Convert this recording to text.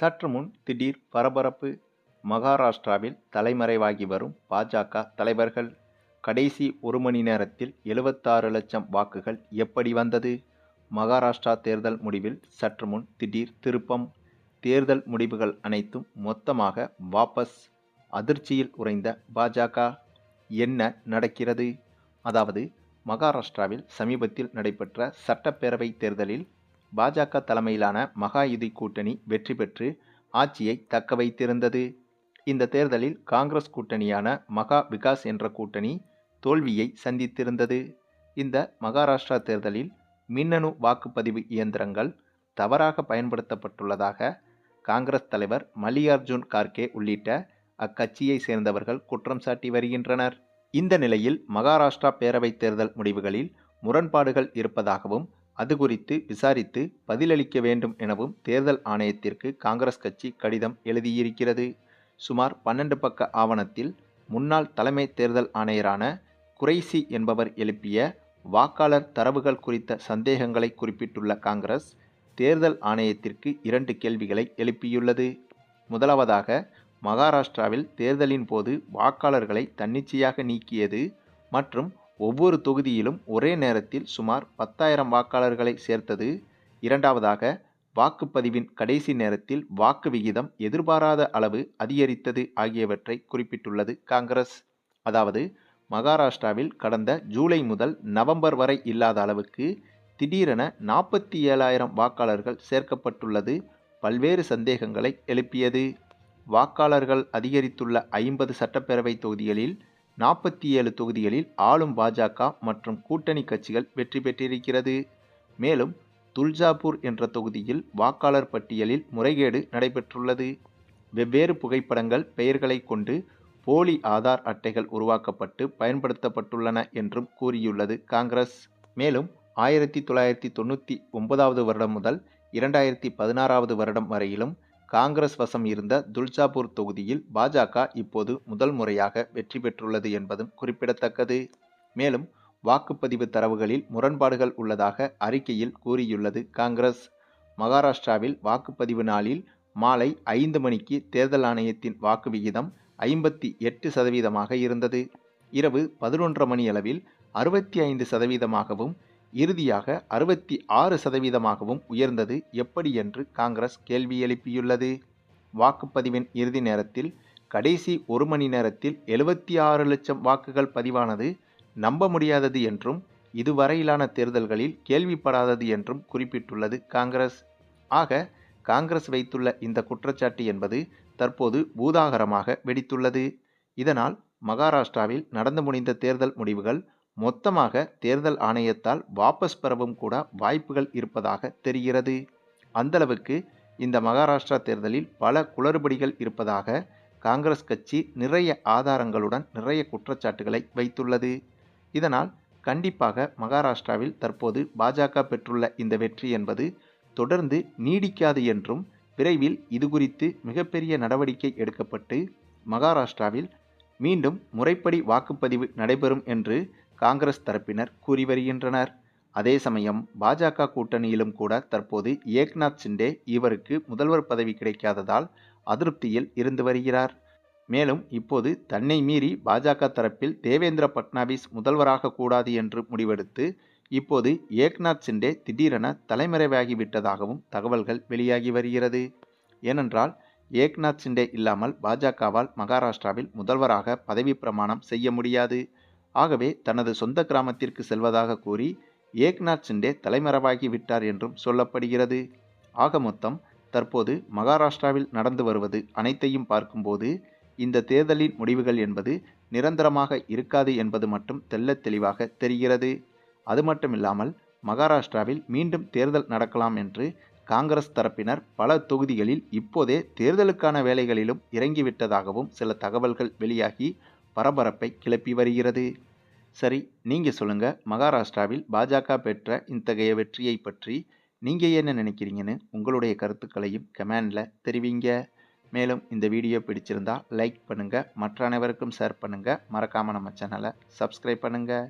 சற்று முன் திடீர் பரபரப்பு மகாராஷ்டிராவில் தலைமறைவாகி வரும் பாஜக தலைவர்கள். கடைசி ஒரு மணி நேரத்தில் எழுபத்தாறு லட்சம் வாக்குகள் எப்படி வந்தது? மகாராஷ்டிரா தேர்தல் முடிவில் சற்று முன் திடீர் திருப்பம். தேர்தல் முடிவுகள் அனைத்தும் மொத்தமாக வாபஸ். அதிர்ச்சியில் உறைந்த பாஜக. என்ன நடக்கிறது? அதாவது மகாராஷ்டிராவில் சமீபத்தில் நடைபெற்ற சட்டப்பேரவை தேர்தலில் பாஜக தலைமையிலான மகாயுதி கூட்டணி வெற்றி பெற்று ஆட்சியை தக்க வைத்திருந்தது. இந்த தேர்தலில் காங்கிரஸ் கூட்டணியான மகா விகாஸ் என்ற கூட்டணி தோல்வியை சந்தித்திருந்தது. இந்த மகாராஷ்டிரா தேர்தலில் மின்னணு வாக்குப்பதிவு இயந்திரங்கள் தவறாக பயன்படுத்தப்பட்டுள்ளதாக காங்கிரஸ் தலைவர் மல்லிகார்ஜுன் கார்கே உள்ளிட்ட அக்கட்சியை சேர்ந்தவர்கள் குற்றம் சாட்டி வருகின்றனர். இந்த நிலையில் மகாராஷ்டிரா பேரவைத் தேர்தல் முடிவுகளில் முரண்பாடுகள் இருப்பதாகவும் அது குறித்து விசாரித்து பதிலளிக்க வேண்டும் எனவும் தேர்தல் ஆணையத்திற்கு காங்கிரஸ் கட்சி கடிதம் எழுதியிருக்கிறது. சுமார் பன்னெண்டு பக்க ஆவணத்தில் முன்னாள் தலைமை தேர்தல் ஆணையரான குறைசி என்பவர் எழுப்பிய வாக்காளர் தரவுகள் குறித்த சந்தேகங்களை குறிப்பிட்டுள்ள காங்கிரஸ் தேர்தல் ஆணையத்திற்கு இரண்டு கேள்விகளை எழுப்பியுள்ளது. முதலாவதாக மகாராஷ்டிராவில் தேர்தலின் போது வாக்காளர்களை தன்னிச்சையாக நீக்கியது மற்றும் ஒவ்வொரு தொகுதியிலும் ஒரே நேரத்தில் சுமார் பத்தாயிரம் வாக்காளர்களை சேர்த்தது. இரண்டாவதாக வாக்குப்பதிவின் கடைசி நேரத்தில் வாக்கு விகிதம் எதிர்பாராத அளவு அதிகரித்தது ஆகியவற்றை குறிப்பிட்டுள்ளது காங்கிரஸ். அதாவது மகாராஷ்டிராவில் கடந்த ஜூலை முதல் நவம்பர் வரை இல்லாத அளவுக்கு திடீரென நாற்பத்தி ஏழாயிரம் வாக்காளர்கள் சேர்க்கப்பட்டுள்ளது பல்வேறு சந்தேகங்களை எழுப்பியது. வாக்காளர்கள் அதிகரித்துள்ள ஐம்பது சட்டப்பேரவை தொகுதிகளில் நாற்பத்தி ஏழு தொகுதிகளில் ஆளும் பாஜக மற்றும் கூட்டணி கட்சிகள் வெற்றி பெற்றிருக்கிறது. மேலும் துல்ஜாபூர் என்ற தொகுதியில் வாக்காளர் பட்டியலில் முறைகேடு நடைபெற்றுள்ளது. வெவ்வேறு புகைப்படங்கள் பெயர்களை கொண்டு போலி ஆதார் அட்டைகள் உருவாக்கப்பட்டு பயன்படுத்தப்பட்டுள்ளன என்றும் கூறியுள்ளது காங்கிரஸ். மேலும் ஆயிரத்தி தொள்ளாயிரத்தி தொண்ணூற்றி ஒன்பதாவது வருடம் முதல் இரண்டாயிரத்தி பதினாறாவது வருடம் வரையிலும் காங்கிரஸ் வசம் இருந்த துல்ஜாபூர் தொகுதியில் பாஜக இப்போது முதல் முறையாக வெற்றி பெற்றுள்ளது என்பதும் குறிப்பிடத்தக்கது. மேலும் வாக்குப்பதிவு தரவுகளில் முரண்பாடுகள் உள்ளதாக அறிக்கையில் கூறியுள்ளது காங்கிரஸ். மகாராஷ்டிராவில் வாக்குப்பதிவு நாளில் மாலை ஐந்து மணிக்கு தேர்தல் ஆணையத்தின் வாக்கு விகிதம் ஐம்பத்தி எட்டு சதவீதமாக இருந்தது. இரவு பதினொன்றரை மணி அளவில் அறுபத்தி ஐந்து சதவீதமாகவும் இறுதியாக அறுபத்தி ஆறு சதவீதமாகவும் உயர்ந்தது எப்படி என்று காங்கிரஸ் கேள்வி எழுப்பியுள்ளது. வாக்குப்பதிவின் இறுதி நேரத்தில் கடைசி ஒரு மணி நேரத்தில் எழுபத்தி ஆறு லட்சம் வாக்குகள் பதிவானது நம்ப முடியாதது என்றும் இதுவரையிலான தேர்தல்களில் கேள்விப்படாதது என்றும் குறிப்பிட்டுள்ளது காங்கிரஸ். ஆக காங்கிரஸ் வைத்துள்ள இந்த குற்றச்சாட்டு என்பது தற்போது பூதாகரமாக வெடித்துள்ளது. இதனால் மகாராஷ்டிராவில் நடந்து முடிந்த தேர்தல் முடிவுகள் மொத்தமாக தேர்தல் ஆணையத்தால் வாபஸ் பெறவும் கூட வாய்ப்புகள் இருப்பதாக தெரிகிறது. அந்தளவுக்கு இந்த மகாராஷ்டிரா தேர்தலில் பல குளறுபடிகள் இருப்பதாக காங்கிரஸ் கட்சி நிறைய ஆதாரங்களுடன் நிறைய குற்றச்சாட்டுகளை வைத்துள்ளது. இதனால் கண்டிப்பாக மகாராஷ்டிராவில் தற்போது பாஜக பெற்றுள்ள இந்த வெற்றி என்பது தொடர்ந்து நீடிக்காது என்றும் விரைவில் இது குறித்து மிகப்பெரிய நடவடிக்கை எடுக்கப்பட்டு மகாராஷ்டிராவில் மீண்டும் முறைப்படி வாக்குப்பதிவு நடைபெறும் என்று காங்கிரஸ் தரப்பினர் கூறி வருகின்றனர். அதே சமயம் பாஜக கூட்டணியிலும் கூட தற்போது ஏக்நாத் சிண்டே இவருக்கு முதல்வர் பதவி கிடைக்காததால் அதிருப்தியில் இருந்து வருகிறார். மேலும் இப்போது தன்னை மீறி பாஜக தரப்பில் தேவேந்திர பட்னாவிஸ் முதல்வராக கூடாது என்று முடிவெடுத்து இப்போது ஏக்நாத் சிண்டே திடீரென தலைமறைவாகிவிட்டதாகவும் தகவல்கள் வெளியாகி வருகிறது. ஏனென்றால் ஏக்நாத் சிண்டே இல்லாமல் பாஜகவால் மகாராஷ்டிராவில் முதல்வராக பதவி பிரமாணம் செய்ய முடியாது. ஆகவே தனது சொந்த கிராமத்திற்கு செல்வதாக கூறி ஏக்நாத் சிண்டே தலைமறைவாகி விட்டார் என்றும் சொல்லப்படுகிறது. ஆக மொத்தம் தற்போது மகாராஷ்டிராவில் நடந்து வருவது அனைத்தையும் பார்க்கும்போது இந்த தேர்தலின் முடிவுகள் என்பது நிரந்தரமாக இருக்காது என்பது மட்டும் தெள்ளத் தெளிவாக தெரிகிறது. அது மட்டுமில்லாமல் மகாராஷ்டிராவில் மீண்டும் தேர்தல் நடக்கலாம் என்று காங்கிரஸ் தரப்பினர் பல தொகுதிகளில் இப்போதே தேர்தலுக்கான வேலைகளிலும் இறங்கிவிட்டதாகவும் சில தகவல்கள் வெளியாகி பரபரப்பை கிளப்பி வருகிறது. சரி நீங்கள் சொல்லுங்கள் மகாராஷ்டிராவில் பாஜக பெற்ற இத்தகைய வெற்றியை பற்றி நீங்கள் என்ன நினைக்கிறீங்கன்னு உங்களுடைய கருத்துக்களையும் கமெண்டில் தெரிவிங்க. மேலும் இந்த வீடியோ பிடிச்சிருந்தால் லைக் பண்ணுங்கள் மற்ற அனைவருக்கும் ஷேர் பண்ணுங்கள் மறக்காமல் நம்ம சேனலை சப்ஸ்கிரைப் பண்ணுங்கள்